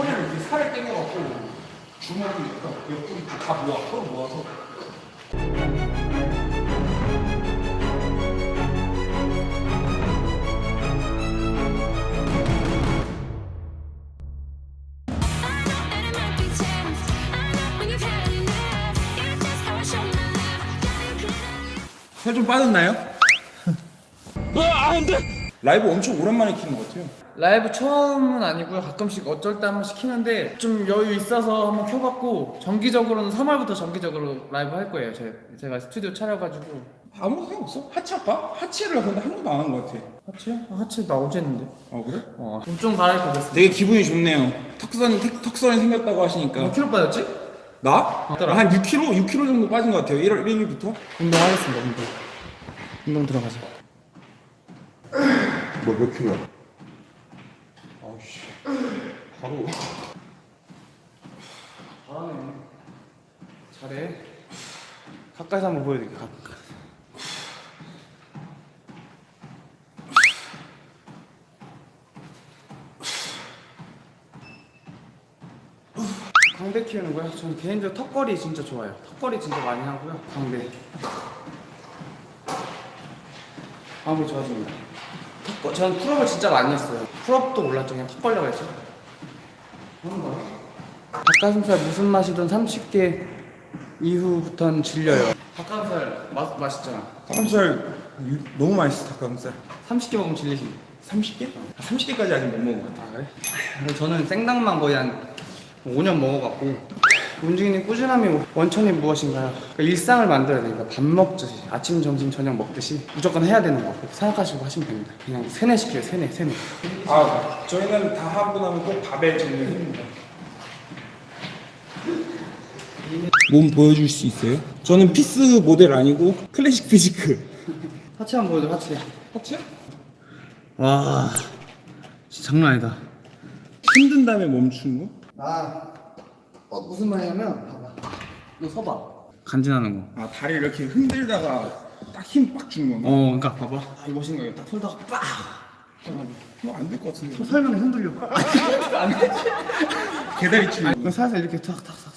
허리를 이렇게 살을 땡겨갖고 주먹이 약간 옆구리 쪽 다 모아 서로 모아서 살 좀 빠졌나요? 라이브 엄청 오랜만에 키는 것 같아요. 라이브 처음은 아니고요. 가끔씩 어쩔 때 한 번씩 키는데 좀 여유 있어서 한번 켜봤고 정기적으로는 3월부터 정기적으로 라이브 할 거예요. 제, 제가 스튜디오 차려가지고 아무 생각 없어? 하체 아파? 하체를 근데 한 번도 안 한 것 같아. 하체? 아, 하체 나 어제 했는데. 아 그래? 어, 옷좀 갈아입고 됐어. 되게 기분이 좋네요. 턱선이 턱- 턱선이 생겼다고 하시니까. 몇 킬로 빠졌지? 나? 어떠라? 한 6kg? 6kg 정도 빠진 것 같아요. 1월 1일부터. 운동하겠습니다. 운동. 운동 들어가자. 뭐몇 킬로야? 아우씨. 바로. 잘하네. 잘해. 가까이서 한번 보여드릴게. 가. 광대 키우는 거야? 저는 개인적으로 턱걸이 진짜 좋아요. 턱걸이 진짜 많이 하고요. 광대. 마음이 좋아집니다. 턱걸, 저는 풀업을 진짜 많이 했어요. 풀업도 몰랐죠. 그냥 턱 걸려고 했죠. 하는 거야? 닭가슴살 무슨 맛이든 30개 이후부터는 질려요. 닭가슴살 맛, 맛있잖아. 닭가슴살 유- 너무 맛있어 닭가슴살. 30개 먹으면 질리지. 30개? 30개까지 아직 못 먹은 것 같아. 아, 그래? 근데 저는 생닭만 거의 한 5년 먹어갖고 움직이는 꾸준함이 원천이 무엇인가요? 그러니까 일상을 만들어야 되니까 밥 먹듯이 아침, 점심, 저녁 먹듯이 무조건 해야 되는 거 그렇게 생각하시고 하시면 됩니다. 그냥 세뇌 시켜요, 세뇌, 세뇌. 아 저희는 다 하고 나면 꼭 밥에 정리합니다. 몸 보여줄 수 있어요? 저는 피스 모델 아니고 클래식 피지크. 하체 한번 보여줘, 하체. 하체? 와, 진짜 장난 아니다. 힘든 다음에 멈추는 거? 아, 어, 무슨 말이냐면 봐봐. 너 서봐. 간지나는 거. 아 다리를 이렇게 흔들다가 딱 힘 빡 주는 거. 어, 그러니까 봐봐. 아, 이거 거예요. 딱 풀다가 빡. 뭐안될 것 같은데. 설명에 흔들려. 개다리 치. 이거 살살 이렇게 탁탁탁.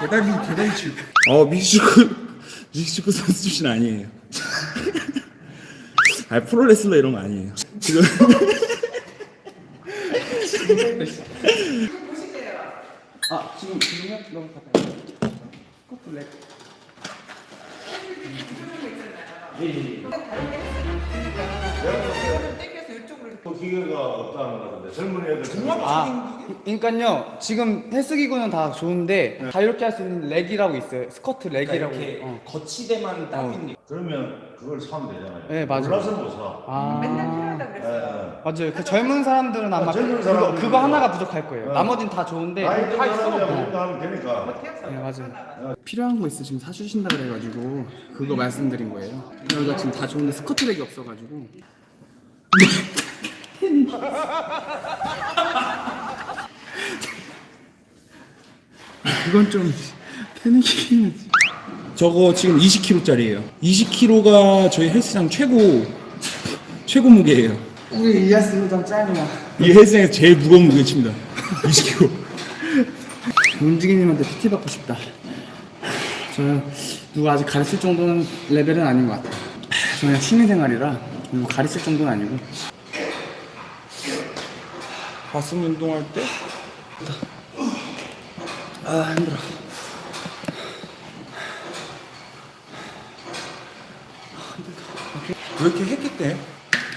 개다리 개다리 치. 어 믹슈크 믹슈크 선수 출신 아니에요. 아 프로레슬러 이런 거 아니에요. 지금 아, 지금 지금 너무 가까이. 스쿼트 렉. 기계가 없다는 것 같은데 젊은 애들 아, 그러니까요. 지금 헬스기구는 다 좋은데 다 이렇게 할 수 있는 렉이라고 있어요. 스쿼트 렉이라고. 어. 거치대만 딱 있는. 그러면 그걸 사면 되잖아요. 네, 맞아요. 몰라서 못 사. 아, 예, 예. 맞아요. 그 젊은 사람들은 아마 아, 젊은 그거, 사람들은 그거 하나가 부족할 거예요. 어. 나머진 다 좋은데 나이 다든 있어. 사람이야 어. 우리가 하면 되니까. 네 맞아요. 필요한 거 있으시면 사주신다 그래가지고 그거 말씀드린 거예요. 여기가 지금 다 좋은데 스커트랙이 없어가지고. 이건 좀 패닉이긴 하지. 저거 지금 20kg짜리예요. 20kg가 저희 헬스장 최고 최고 무게예요. 우리 이하스 좀 짱이야. 이 헬스장에서 제일 무거운 무게칩니다. 20kg. 문지기님한테 PT 받고 싶다. 저 누가 아직 가르칠 정도는 레벨은 아닌 것 같아요. 저 그냥 취미생활이라 뭐 가르칠 정도는 아니고. 가슴 운동할 때 아 힘들어. 왜 이렇게 했겠대?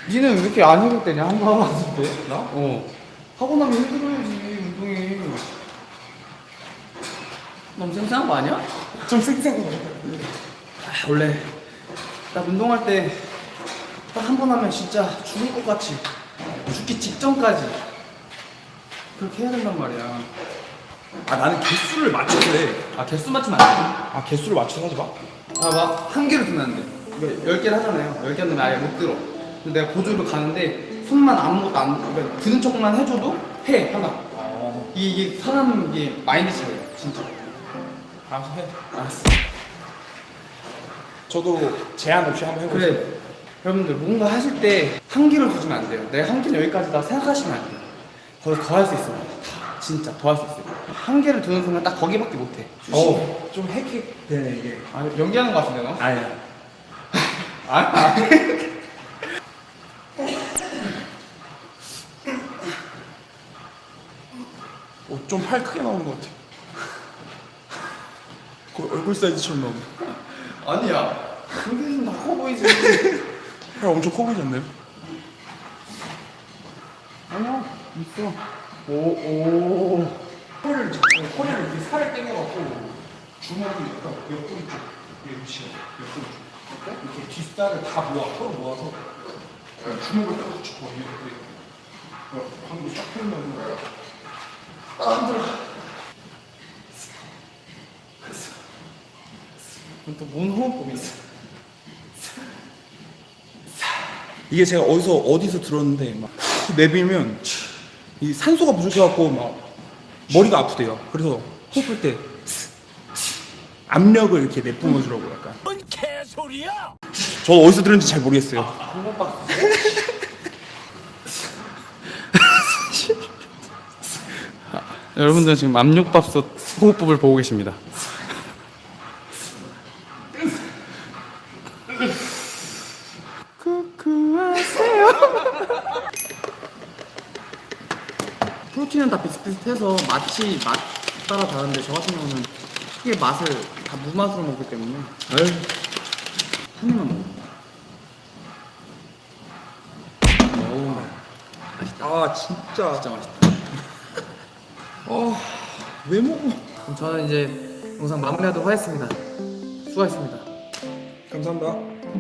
니는 왜 이렇게 안 때냐? 한 번 하고 왔을 때? 나? 어. 하고 나면 힘들어야지, 운동이. 너무 쌩쌩한 거 아니야? 좀 쌩쌩해. 아, 원래, 딱 운동할 때, 딱 한 번 하면 진짜 죽을 것 같이. 죽기 직전까지. 그렇게 해야 된단 말이야. 아 나는 개수를 해. 아, 개수 맞추면 안 돼. 아 개수를 맞춰서 하지 마. 아, 막, 한 개로 두면 안 돼. 그러니까 열 개를 하잖아요. 열개 하면 아예 못 들어. 근데 내가 보조로 가는데, 손만 아무것도 안, 그러니까 드는 척만 해줘도 해, 하나. 이게, 이게 사람, 이게 마인드 차이야, 진짜. 알아서 해. 알았어. 저도 제한 없이 한번 해보세요. 그래. 여러분들, 뭔가 하실 때 한계를 두시면 안 돼요. 내가 한계는 여기까지다 생각하시면 안 돼요. 거기서 더 할 수 있어요. 다, 진짜 더 할 수 있어요. 한 개를 두는 순간 딱 거기밖에 못해. 어, 좀 헥헥 되네 이게. 아, 연기하는 거 같은데 너? 아니야. 아, 아. 어, 좀 팔 크게 나오는 것 같아. 거의 얼굴 사이즈처럼 나오네. 아니야. 그게는 다커 보이지. 팔 엄청 커 보이지 않나요? 아니야, 있어. 오, 오. 허리를 잡고 허리를 이렇게 살을 땡겨갖고 주먹이 약간 옆구리 쪽 위치에 옆구리 쪽 이렇게 뒷살을 다 모아 서로 모아서 그냥 주먹을 딱 붙이고 이렇게 어, 방금 싹 풀면 안 들어 또뭔 호흡법이 있어. 이게 제가 어디서 어디서 들었는데 막 내밀면 이 산소가 부족해갖고 막 머리가 아프대요. 그래서 호흡할 때 압력을 이렇게 내뿜어주라고 약간. 뭔 개소리야? 저 어디서 들었는지 잘 모르겠어요. 여러분들은 지금 압력밥솥 호흡법을 보고 계십니다. 프 로틴은 다 비슷비슷해서 맛이 맛 따라 다른데 저 같은 경우는 크게 맛을 다 무맛으로 먹기 때문에 한 입만 먹어. 아 진짜 진짜 맛있다. 왜 먹어? 그럼 저는 이제 영상 마무리하도록 하겠습니다. 수고하셨습니다. 감사합니다.